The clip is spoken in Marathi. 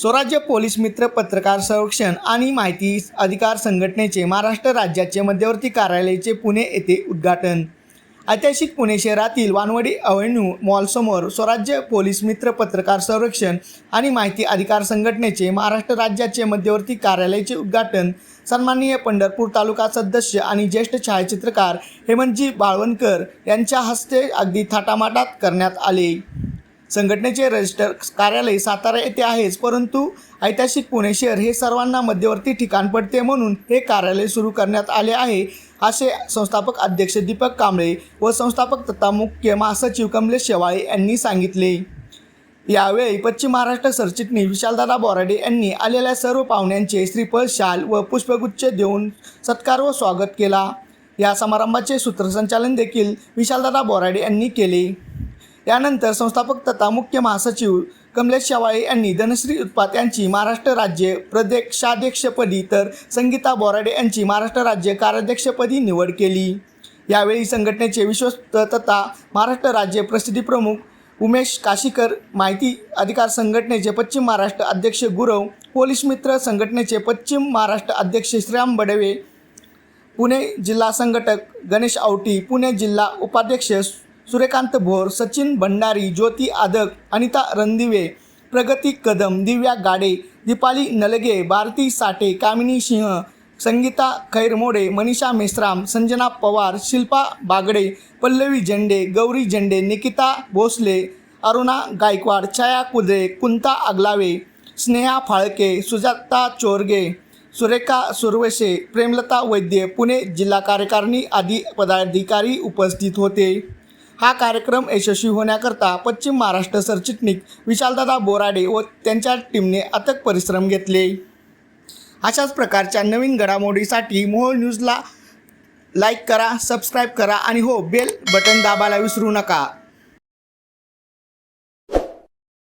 स्वराज्य पोलीस मित्र पत्रकार संरक्षण आणि माहिती अधिकार संघटनेचे महाराष्ट्र राज्याचे मध्यवर्ती कार्यालयाचे पुणे येथे उद्घाटन. ऐतिहासिक पुणे शहरातील वानवडी अवेन्यू मॉलसमोर स्वराज्य पोलीस मित्र पत्रकार संरक्षण आणि माहिती अधिकार संघटनेचे महाराष्ट्र राज्याचे मध्यवर्ती कार्यालयाचे उद्घाटन. सन्माननीय पंढरपूर तालुका सदस्य आणि ज्येष्ठ छायाचित्रकार हेमंतजी बाळवणकर यांच्या हस्ते अगदी थाटामाटात करण्यात आले. संघटनेचे रजिस्टर कार्यालय सातारा येथे आहेच परंतु ऐतिहासिक पुणे शहर हे सर्वांना मध्यवर्ती ठिकाण पडते म्हणून हे कार्यालय सुरू करण्यात आले आहे असे संस्थापक अध्यक्ष दीपक कांबळे व संस्थापक तथा मुख्य महासचिव कमलेश शेवाळे यांनी सांगितले. यावेळी पश्चिम महाराष्ट्र सरचिटणीस विशालदादा बोराडे यांनी आलेल्या सर्व पाहुण्यांचे श्रीफळ शाल व पुष्पगुच्छ देऊन सत्कार व स्वागत केला. या समारंभाचे सूत्रसंचालन देखील विशालदादा बोराडे यांनी केले. त्यानंतर संस्थापक तथा मुख्य महासचिव कमलेश शेवाळे यांनी धनश्री उत्पात यांची महाराष्ट्र राज्य प्रदेशाध्यक्षपदी तर संगीता बोराडे यांची महाराष्ट्र राज्य कार्याध्यक्षपदी निवड केली. यावेळी संघटनेचे विश्वस्त तथा महाराष्ट्र राज्य प्रसिद्धी प्रमुख उमेश काशीकर माहिती अधिकार संघटनेचे पश्चिम महाराष्ट्र अध्यक्ष गुरव पोलीस मित्र संघटनेचे पश्चिम महाराष्ट्र अध्यक्ष श्रीराम बडवे पुणे जिल्हा संघटक गणेश आवटी पुणे जिल्हा उपाध्यक्ष सूर्यकांत भोर सचिन भंडारी ज्योती आदक अनिता रणदिवे प्रगती कदम दिव्या गाडे दीपाली नलगे भारती साठे कामिनी सिंह संगीता खैरमोडे मनीषा मेश्राम संजना पवार शिल्पा बागडे पल्लवी झेंडे गौरी झेंडे निकिता भोसले अरुणा गायकवाड छाया कुदरे कुंता आगलावे स्नेहा फाळके सुजाता चोरगे सुरेखा सुरवशे प्रेमलता वैद्य पुणे जिल्हा कार्यकारिणी आदी पदाधिकारी उपस्थित होते. हा कार्यक्रम यशस्वी होण्याकरता पश्चिम महाराष्ट्र सरचिटणीस विशालदादा बोराडे व त्यांच्या टीमने अथक परिश्रम घेतले. अशाच प्रकारच्या नवीन घडामोडीसाठी मोहोळ न्यूजला लाईक करा सबस्क्राईब करा आणि हो बेल बटन दाबायला विसरू नका.